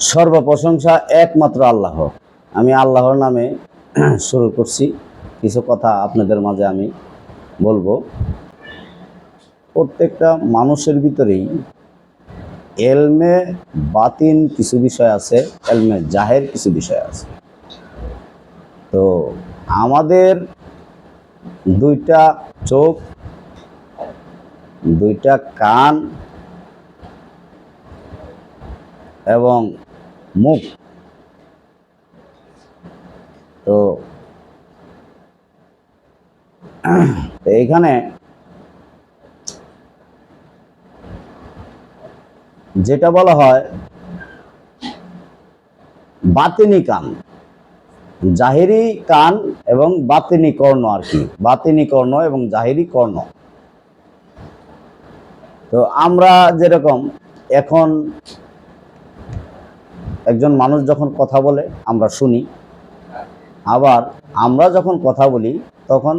সর্বপ্রশংসা একমাত্র আল্লাহ। আমি আল্লাহর নামে শুরু করছি। কিছু কথা আপনাদের মাঝে আমি বলব। প্রত্যেকটা মানুষের ভিতরেই এলমে বাতিন কিছু বিষয় আছে, এলমে জাহের কিছু বিষয় আছে। তো আমাদের দুইটা চোখ, দুইটা কান এবং মুখ তো এইখানে যেটা বলা হয়, বাতিনি কান। জাহেরি কান এবং বাতিনি কর্ণ আর কি। বাতিনি কর্ণ এবং জাহেরি কর্ণ। তো আমরা যেরকম এখন একজন মানুষ যখন কথা বলে, আমরা শুনি। আবার আমরা যখন কথা বলি, তখন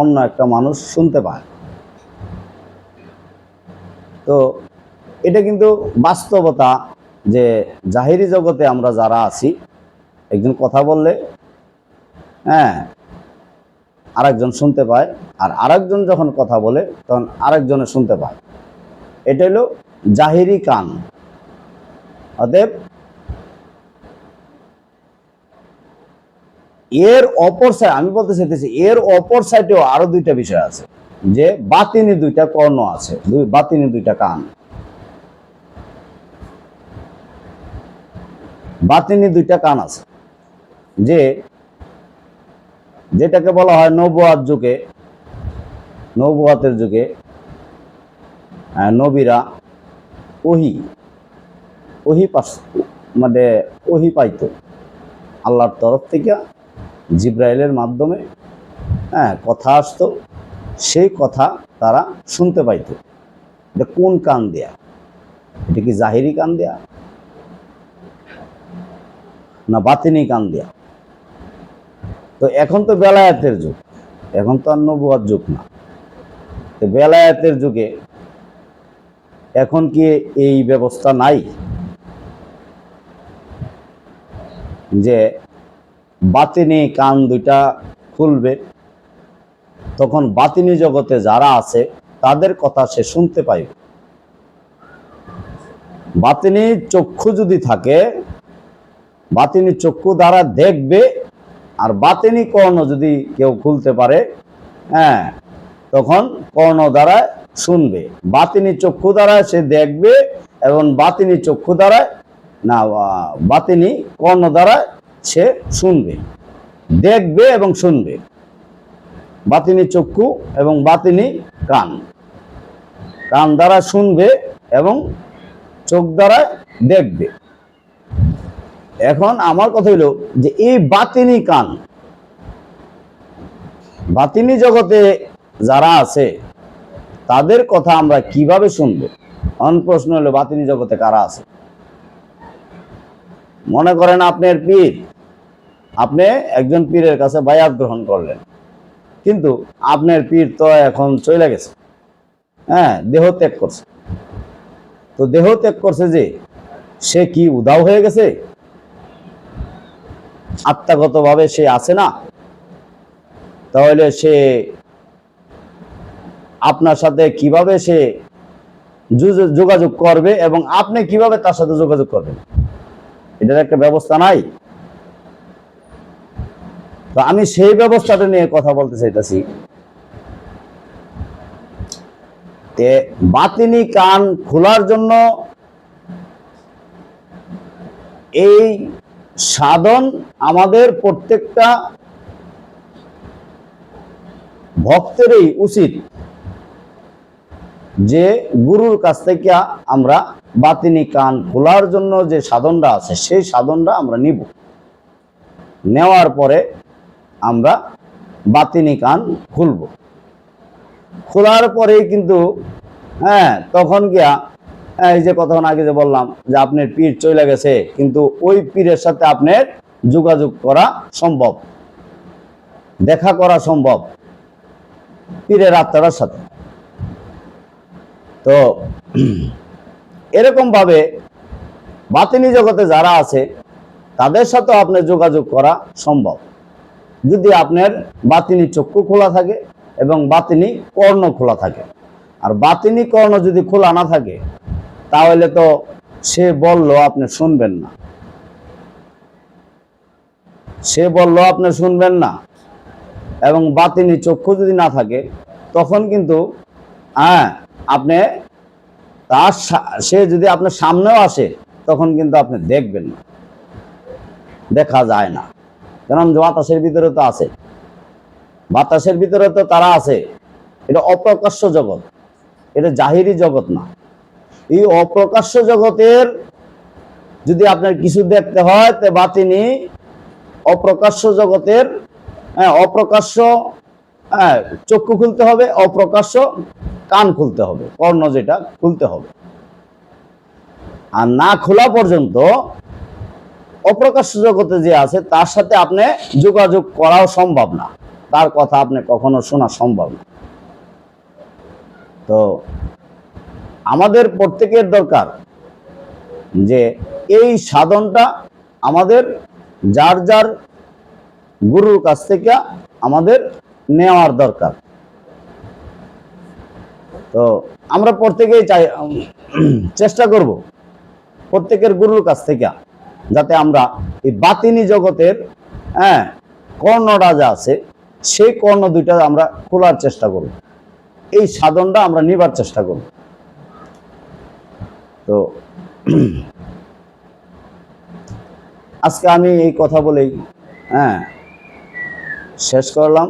অন্য একটা মানুষ শুনতে পায়। তো এটা কিন্তু বাস্তবতা যে জাহিরি জগতে আমরা যারা আছি, একজন কথা বললে হ্যাঁ আরেকজন শুনতে পায়, আর আরেকজন যখন কথা বলে, তখন আরেকজনে শুনতে পায়। এটা হলো জাহিরি কান। অতএব এর অপর সাইড আমি বলতে চাইতেছি, এর অপর সাইডেও আরও দুইটা বিষয় আছে। যে বাতিনি দুইটা কর্ণ আছে, দুই বাতিনি দুইটা কান। বাতিনি দুইটা কান আছে। যে যেটাকে বলা হয় নবুয়াত যুগে, নবুয়াতের যুগে নবীরা ওহি ওহি পাস মানে ওহি পাইতো আল্লাহর তরফ থেকে জিব্রাইলের মাধ্যমে হ্যাঁ কথা আসতো, সেই কথা তারা শুনতে পাইতো। এটা কোন কান দেয়া? এটা কি জাহিরি কান দেয়া? না বাতিনি কান দেয়া? তো এখন তো বেলায়াতের যুগ। এখন তো আর নবুয়ার যুগ না। তো বেলায়াতের যুগে এখন কি এই ব্যবস্থা নাই? যে বাতিনি কান দুইটা খুলবে। তখন বাতিনি জগতে যারা আছে, তাদের কথা সে শুনতে পাইবে। বাতিনি চক্ষু যদি থাকে, বাতিনি চক্ষু দ্বারা দেখবে, আর বাতিনি কর্ণ যদি কেউ খুলতে পারে হ্যাঁ তখন কর্ণ দ্বারা শুনবে। বাতিনি চক্ষু দ্বারা সে দেখবে, এবং বাতিনি চক্ষু দ্বারা, না বাতিনি কর্ণ দ্বারা সে শুনবে, দেখবে এবং শুনবে। বাতিনি চক্ষু এবং বাতিনি কান। কান দ্বারা শুনবে এবং চোখ দ্বারা দেখবে। এখন আমার কথা হলো যে এই বাতিনি কান, বাতিনি জগতে যারা আছে, তাদের কথা আমরা কীভাবে শুনব? অন প্রশ্ন হলো, বাতিনি জগতে কারা আছে? মনে করেন আপনার পীর আপনি একজন পীরের কাছে বায়াত গ্রহণ করলেন। কিন্তু আপনার পীর তো এখন চলে গেছে। হ্যাঁ দেহ ত্যাগ করছে। তো দেহ ত্যাগ করছে যে, সে কি উদাও হয়ে গেছে? আত্মাগতভাবে সে আছে না? তাহলে সে আপনার সাথে কীভাবে সে যোগাযোগ করবে এবং আপনি কীভাবে তার সাথে যোগাযোগ করবেন? এটার একটা ব্যবস্থা নাই। তো আমি সেই ব্যবস্থাটা নিয়ে কথা বলতে চাইতেছি। বাতিনি কান খোলার জন্য এই সাধন আমাদের প্রত্যেকটা ভক্তেরই উচিত যে গুরুর কাছ থেকে আমরা বাতিনি কান খোলার জন্য যে সাধনটা আছে, সেই সাধনটা আমরা নিব। নেওয়ার পরে আমরা বাতিনি কান খুলব। খোলার পরেই কিন্তু হ্যাঁ তখন গিয়া, এই যে কতক্ষণ আগে যে বললাম, যে আপনার পীর চলে গেছে, কিন্তু ওই পীরের সাথে আপনার যোগাযোগ করা সম্ভব। দেখা করা সম্ভব পীরের আত্মার সাথে। তো, এরকম ভাবে বাতিনি জগতে যারা আছে, তাদের সাথে আপনার যোগাযোগ করা সম্ভব। যদি আপনার বাতিনি চক্ষু খোলা থাকে এবং বাতিনি কর্ণ খোলা থাকে। আর বাতিনি কর্ণ যদি খোলা না থাকে, তাহলে তো সে বলল আপনি শুনবেন না। সে বলল আপনি শুনবেন না। এবং বাতিনি চক্ষু যদি না থাকে, তখন কিন্তু হ্যাঁ আপনি তার সে যদি আপনার সামনেও আসে, তখন কিন্তু আপনি দেখবেন না। দেখা যায় না। কারণ বাতাসের ভিতরে তো আছে। বাতাসের ভিতরে তো তারা আছে। এটা অপ্রকাশ্য জগৎ। এটা জাহিরি জগৎ না। এই অপ্রকাশ্য জগতের যদি আপনার কিছু দেখতে হয়, তে বাতিনি অপ্রকাশ্য জগতের হ্যাঁ অপ্রকাশ্য হ্যাঁ চক্ষু খুলতে হবে, অপ্রকাশ্য কান খুলতে হবে, কর্ণ যেটা খুলতে হবে। আর না খোলা পর্যন্ত অপ্রকাশ্য জগতে যে আছে, তার সাথে আপনি যোগাযোগ করাও সম্ভব না। তার কথা আপনি কখনো শোনা সম্ভব না। তো, আমাদের প্রত্যেকের দরকার যে এই সাধনটা আমাদের যার যার গুরুর কাছ থেকে আমাদের নেওয়ার দরকার। তো, আমরা প্রত্যেকেই চাই চেষ্টা করব প্রত্যেকের গুরুর কাছ থেকে যাতে আমরা এই বাতিনি জগতের হ্যাঁ কর্ণটা যা আছে, সেই কর্ণ দুইটা আমরা খোলার চেষ্টা করব। এই সাধনটা আমরা নিবার চেষ্টা করব। তো, আজকে আমি এই কথা বলেই হ্যাঁ শেষ করলাম।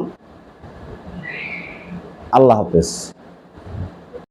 আল্লাহ হাফেজ।